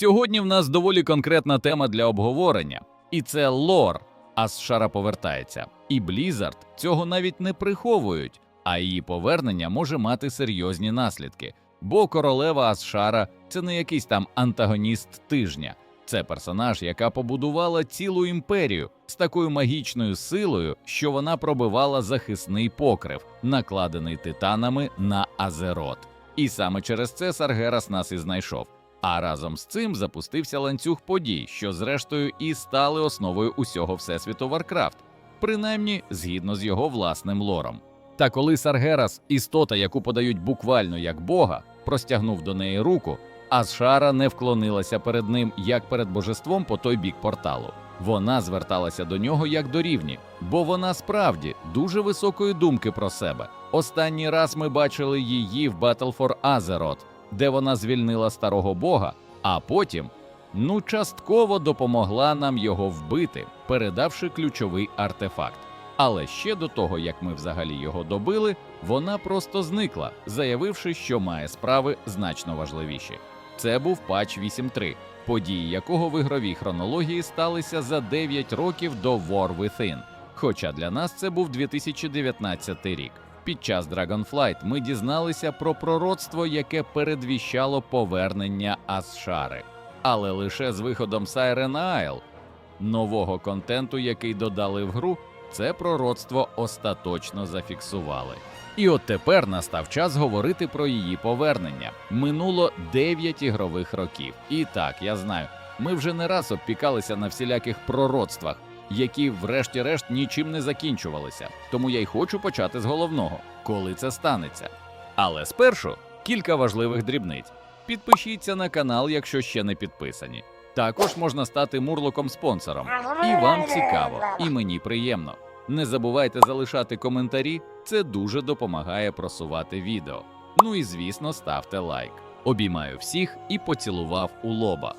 Сьогодні в нас доволі конкретна тема для обговорення, і це лор. Асшара повертається, і Blizzard цього навіть не приховують, а її повернення може мати серйозні наслідки. Бо королева Асшара це не якийсь там антагоніст тижня, це персонаж, яка побудувала цілу імперію з такою магічною силою, що вона пробивала захисний покрив, накладений титанами на Азерот. І саме через це Саргерас нас і знайшов. А разом з цим запустився ланцюг подій, що зрештою і стали основою усього всесвіту Варкрафт, принаймні згідно з його власним лором. Та коли Саргерас, істота, яку подають буквально як Бога, простягнув до неї руку, Асшара не вклонилася перед ним як перед божеством по той бік порталу. Вона зверталася до нього як до рівні, бо вона справді дуже високої думки про себе. Останній раз ми бачили її в Battle for Azeroth, де вона звільнила старого бога, а потім ну частково допомогла нам його вбити, передавши ключовий артефакт. Але ще до того, як ми взагалі його добили, вона просто зникла, заявивши, що має справи значно важливіші. Це був патч 8.3, події якого в ігровій хронології сталися за 9 років до War Within. Хоча для нас це був 2019 рік. Під час Dragonflight ми дізналися про пророцтво, яке передвіщало повернення Асшари, але лише з виходом Siren Isle, нового контенту, який додали в гру, це пророцтво остаточно зафіксували. І от тепер настав час говорити про її повернення. Минуло 9 ігрових років. І так, я знаю, ми вже не раз обпікалися на всіляких пророцтвах, які, врешті-решт, нічим не закінчувалися. Тому я й хочу почати з головного, коли це станеться. Але спершу кілька важливих дрібниць. Підпишіться на канал, якщо ще не підписані. Також можна стати мурлоком спонсором. І вам цікаво, і мені приємно. Не забувайте залишати коментарі, це дуже допомагає просувати відео. Ну і звісно, ставте лайк. Обіймаю всіх і поцілував у лоба.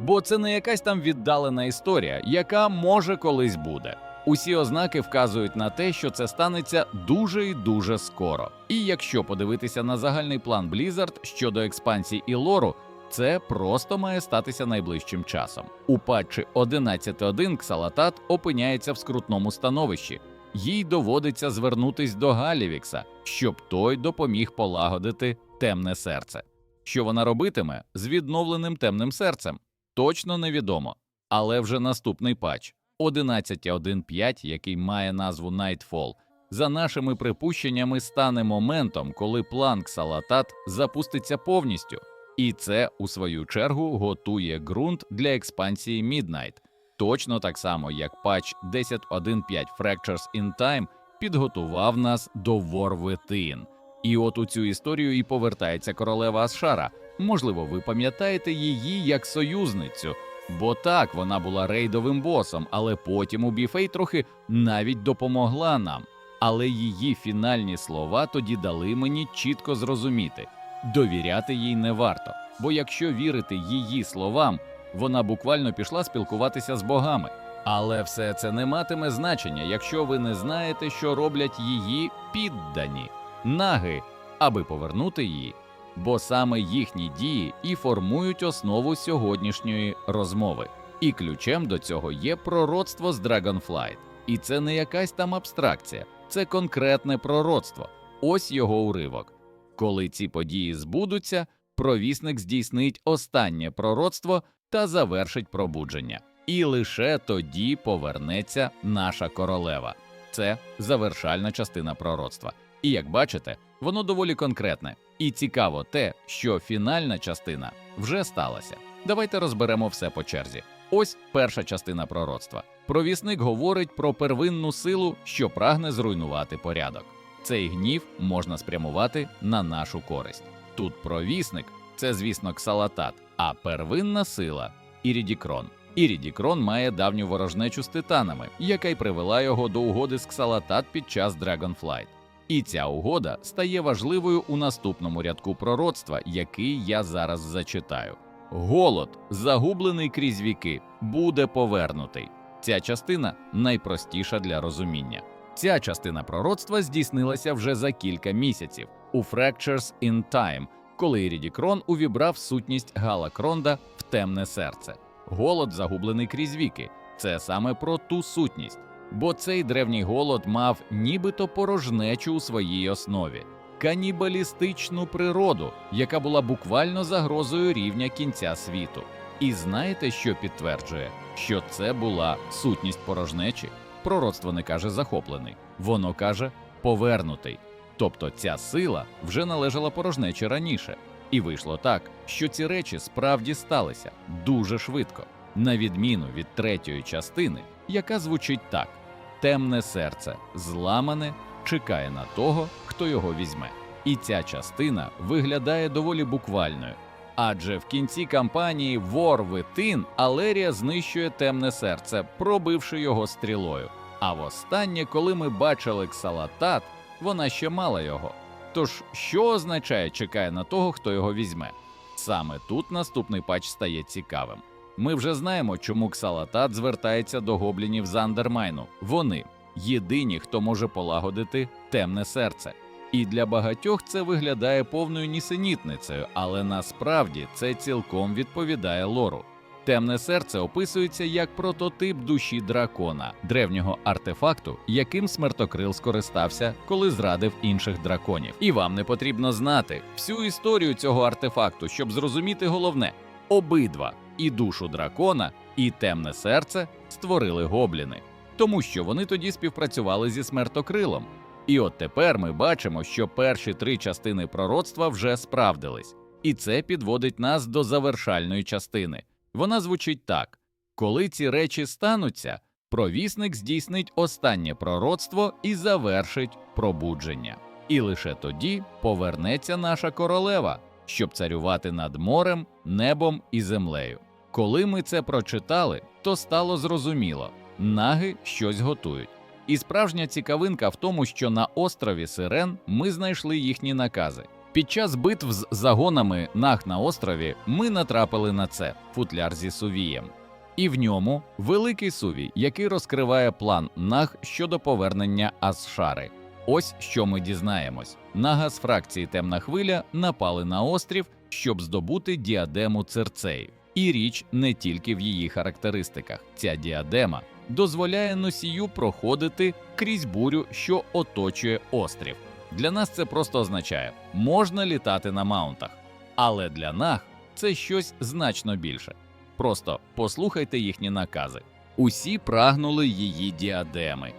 Бо це не якась там віддалена історія, яка може колись буде. Усі ознаки вказують на те, що це станеться дуже і дуже скоро. І якщо подивитися на загальний план Blizzard щодо експансії і лору, це просто має статися найближчим часом. У патчі 11.1 Ксалатат опиняється в скрутному становищі. Їй доводиться звернутись до Галівікса, щоб той допоміг полагодити темне серце. Що вона робитиме з відновленим темним серцем? Точно невідомо. Але вже наступний патч 11.1.5, який має назву Nightfall, за нашими припущеннями стане моментом, коли план Ксалатат запуститься повністю. І це, у свою чергу, готує ґрунт для експансії Midnight, точно так само, як патч 10.1.5 Fractures in Time підготував нас до Within. І от у цю історію і повертається королева Асшара. Можливо, ви пам'ятаєте її як союзницю, бо так вона була рейдовим босом, але потім у Біфей трохи навіть допомогла нам. Але її фінальні слова тоді дали мені чітко зрозуміти. Довіряти їй не варто, бо якщо вірити її словам, вона буквально пішла спілкуватися з богами. Але все це не матиме значення, якщо ви не знаєте, що роблять її піддані наги, аби повернути її. Бо саме їхні дії і формують основу сьогоднішньої розмови. І ключем до цього є пророцтво з Dragonflight. І це не якась там абстракція, це конкретне пророцтво. Ось його уривок. Коли ці події збудуться, провісник здійснить останнє пророцтво та завершить пробудження. І лише тоді повернеться наша королева. Це завершальна частина пророцтва. І як бачите, воно доволі конкретне. І цікаво те, що фінальна частина вже сталася. Давайте розберемо все по черзі. Ось перша частина пророцтва. Провісник говорить про первинну силу, що прагне зруйнувати порядок. Цей гнів можна спрямувати на нашу користь. Тут провісник це, звісно, ксалатат, а первинна сила Ірідікрон. Ірідікрон має давню ворожнечу з титанами, яка й привела його до угоди з ксалатат під час Dragonflight. І ця угода стає важливою у наступному рядку пророцтва, який я зараз зачитаю. Голод, загублений крізь віки, буде повернутий. Ця частина найпростіша для розуміння. Ця частина пророцтва здійснилася вже за кілька місяців у Fractures in Time, коли Ірідікрон увібрав сутність Галакронда в темне серце. Голод, загублений крізь віки, це саме про ту сутність, бо цей древній голод мав нібито порожнечу у своїй основі, канібалістичну природу, яка була буквально загрозою рівня кінця світу. І знаєте, що підтверджує, що це була сутність порожнечі? Пророцтво не каже захоплений, воно каже повернутий. Тобто ця сила вже належала порожнечі раніше, і вийшло так, що ці речі справді сталися дуже швидко, на відміну від третьої частини, яка звучить так: темне серце, зламане, чекає на того, хто його візьме. І ця частина виглядає доволі буквальною. Адже в кінці кампанії Вор Витин Алерія знищує темне серце, пробивши його стрілою. А востаннє, коли ми бачили Ксалатат, вона ще мала його. Тож, що означає чекає на того, хто його візьме? Саме тут наступний патч стає цікавим. Ми вже знаємо, чому Ксалатат звертається до гоблінів Зандермайну. Вони єдині, хто може полагодити темне серце. І для багатьох це виглядає повною нісенітницею, але насправді це цілком відповідає лору. Темне серце описується як прототип душі дракона, древнього артефакту, яким смертокрил скористався, коли зрадив інших драконів. І вам не потрібно знати всю історію цього артефакту, щоб зрозуміти головне: обидва і душу дракона, і темне серце створили гобліни, тому що вони тоді співпрацювали зі смертокрилом. І от тепер ми бачимо, що перші три частини пророцтва вже справдились, і це підводить нас до завершальної частини. Вона звучить так: коли ці речі стануться, провісник здійснить останнє пророцтво і завершить пробудження. І лише тоді повернеться наша королева, щоб царювати над морем, небом і землею. Коли ми це прочитали, то стало зрозуміло, наги щось готують. І справжня цікавинка в тому, що на острові Сирен ми знайшли їхні накази. Під час битв з загонами наг на острові ми натрапили на це футляр зі сувієм. І в ньому великий сувій, який розкриває план наг щодо повернення Асшари. Ось що ми дізнаємось: нага з фракції Темна хвиля напали на острів, щоб здобути діадему Церцеїв. І річ не тільки в її характеристиках. Ця діадема дозволяє носію проходити крізь бурю, що оточує острів. Для нас це просто означає, можна літати на маунтах, але для наг це щось значно більше. Просто послухайте їхні накази. Усі прагнули її діадеми,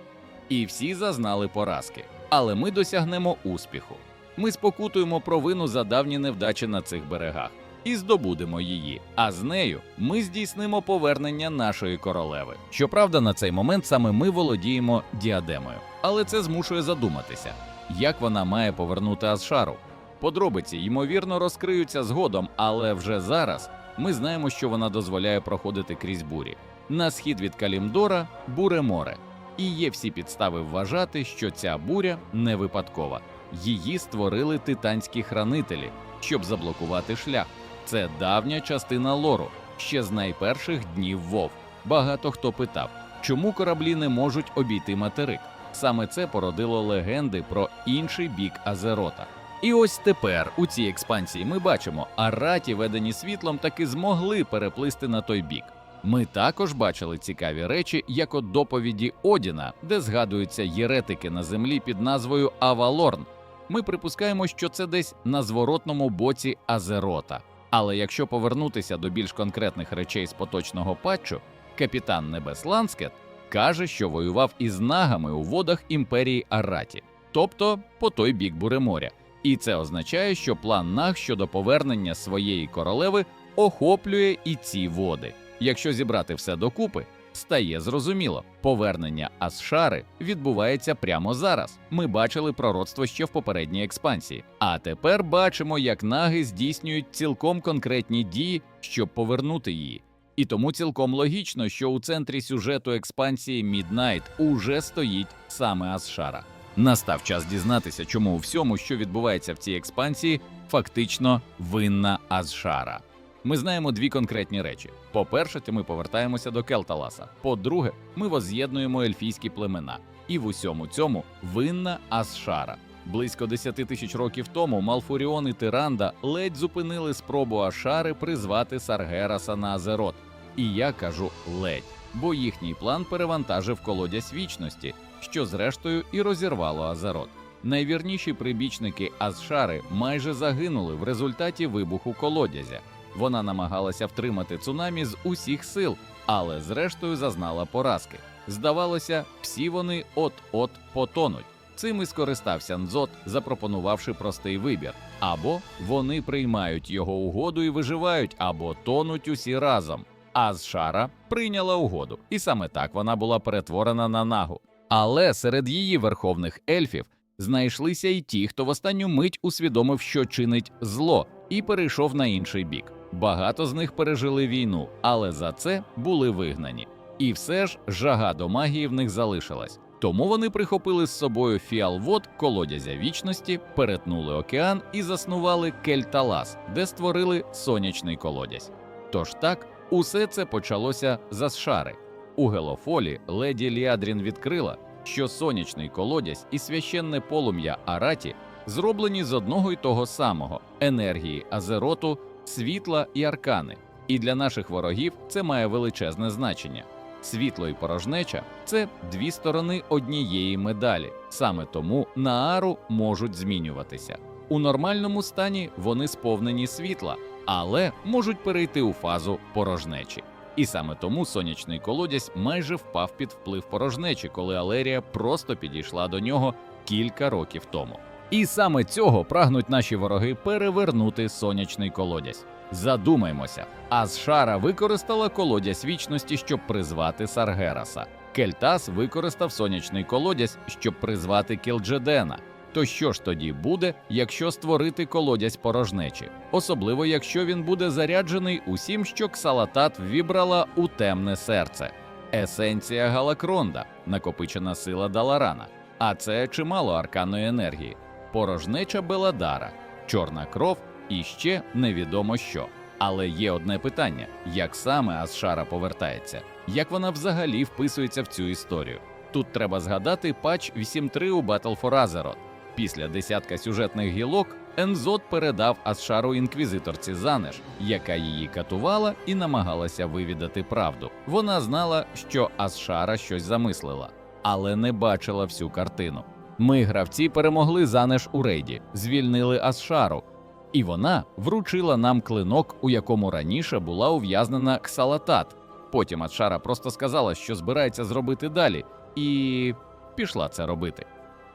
і всі зазнали поразки. Але ми досягнемо успіху. Ми спокутуємо провину за давні невдачі на цих берегах і здобудемо її. А з нею ми здійснимо повернення нашої королеви. Щоправда, на цей момент саме ми володіємо діадемою, але це змушує задуматися, як вона має повернути Асшару. Подробиці ймовірно розкриються згодом, але вже зараз ми знаємо, що вона дозволяє проходити крізь бурі. На схід від Калімдора буре море. І є всі підстави вважати, що ця буря не випадкова. Її створили титанські хранителі, щоб заблокувати шлях. Це давня частина лору, ще з найперших днів Вов. Багато хто питав, чому кораблі не можуть обійти материк. Саме це породило легенди про інший бік Азерота. І ось тепер у цій експансії ми бачимо, араті, ведені світлом, таки змогли переплисти на той бік. Ми також бачили цікаві речі, як от доповіді Одіна, де згадуються єретики на землі під назвою Авалорн. Ми припускаємо, що це десь на зворотному боці Азерота. Але якщо повернутися до більш конкретних речей з поточного патчу, капітан Небес Ланскет каже, що воював із нагами у водах імперії Араті, тобто по той бік Буреморя. І це означає, що план наг щодо повернення своєї королеви охоплює і ці води. Якщо зібрати все докупи, стає зрозуміло, повернення Асшари відбувається прямо зараз. Ми бачили пророцтво ще в попередній експансії. А тепер бачимо, як наги здійснюють цілком конкретні дії, щоб повернути її. І тому цілком логічно, що у центрі сюжету експансії Міднайт уже стоїть саме Асшара. Настав час дізнатися, чому у всьому, що відбувається в цій експансії, фактично винна Асшара. Ми знаємо дві конкретні речі: по-перше, ми повертаємося до Келталаса. По-друге, ми воз'єднуємо ельфійські племена. І в усьому цьому винна Асшара. Близько 10 тисяч років тому Малфуріон і Тиранда ледь зупинили спробу Ашари призвати Саргераса на Азерот. І я кажу ледь, бо їхній план перевантажив колодязь вічності, що зрештою і розірвало Азерот. Найвірніші прибічники Азшари майже загинули в результаті вибуху колодязя. Вона намагалася втримати цунамі з усіх сил, але зрештою зазнала поразки. Здавалося, всі вони от-от потонуть. Цим і скористався Нзот, запропонувавши простий вибір: або вони приймають його угоду і виживають, або тонуть усі разом. Азшара прийняла угоду, і саме так вона була перетворена на нагу. Але серед її верховних ельфів знайшлися й ті, хто в останню мить усвідомив, що чинить зло, і перейшов на інший бік. Багато з них пережили війну, але за це були вигнані. І все ж жага до магії в них залишилась. Тому вони прихопили з собою фіалвод колодязя вічності, перетнули океан і заснували Кельталас, де створили сонячний колодязь. Тож так, усе це почалося за Сшари. У Гелофолі леді Ліадрін відкрила, що сонячний колодязь і священне полум'я Араті зроблені з одного й того самого енергії Азероту, світла і аркани. І для наших ворогів це має величезне значення. Світло і порожнеча це дві сторони однієї медалі. Саме тому наару можуть змінюватися. У нормальному стані вони сповнені світла, але можуть перейти у фазу порожнечі. І саме тому сонячний колодязь майже впав під вплив порожнечі, коли Алерія просто підійшла до нього кілька років тому. І саме цього прагнуть наші вороги перевернути сонячний колодязь. Задумаймося, Азшара використала колодязь вічності, щоб призвати Саргераса. Кельтас використав сонячний колодязь, щоб призвати Кілджедена. То що ж тоді буде, якщо створити колодязь порожнечі, особливо якщо він буде заряджений усім, що Ксалатат вібрала у темне серце, есенція Галакронда, накопичена сила Даларана, а це чимало арканної енергії, порожнеча Беладара, чорна кров і ще невідомо що. Але є одне питання: як саме Асшара повертається, як вона взагалі вписується в цю історію? Тут треба згадати патч 8.3 у Battle for Azeroth. Після десятка сюжетних гілок Ензот передав Асшару інквізиторці Занеш, яка її катувала і намагалася вивідати правду. Вона знала, що Асшара щось замислила, але не бачила всю картину. Ми, гравці, перемогли Занеш у рейді, звільнили Асшару, і вона вручила нам клинок, у якому раніше була ув'язнена Ксалатат. Потім Асшара просто сказала, що збирається зробити далі, і пішла це робити.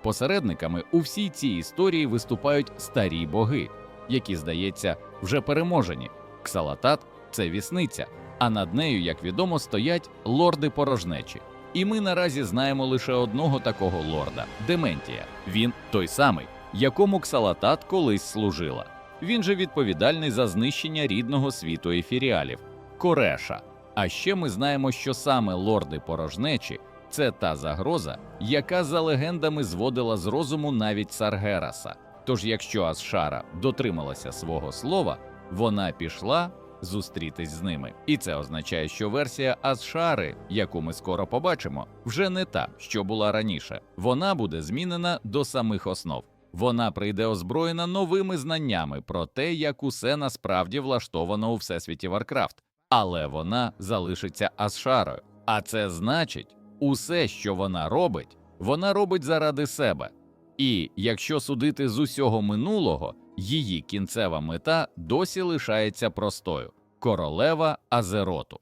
Посередниками у всій цій історії виступають старі боги, які, здається, вже переможені. Ксалатат це вісниця, а над нею, як відомо, стоять лорди порожнечі. І ми наразі знаємо лише одного такого лорда Дементія. Він той самий, якому Ксалатат колись служила. Він же відповідальний за знищення рідного світу ефіріалів Кореша. А ще ми знаємо, що саме лорди порожнечі це та загроза, яка за легендами зводила з розуму навіть Саргераса. Тож, якщо Асшара дотрималася свого слова, вона пішла зустрітись з ними. І це означає, що версія Асшари, яку ми скоро побачимо, вже не та, що була раніше. Вона буде змінена до самих основ. Вона прийде озброєна новими знаннями про те, як усе насправді влаштовано у всесвіті Варкрафт, але вона залишиться Асшарою. А це значить, усе, що вона робить, вона робить заради себе. І якщо судити з усього минулого, її кінцева мета досі лишається простою королева Азероту.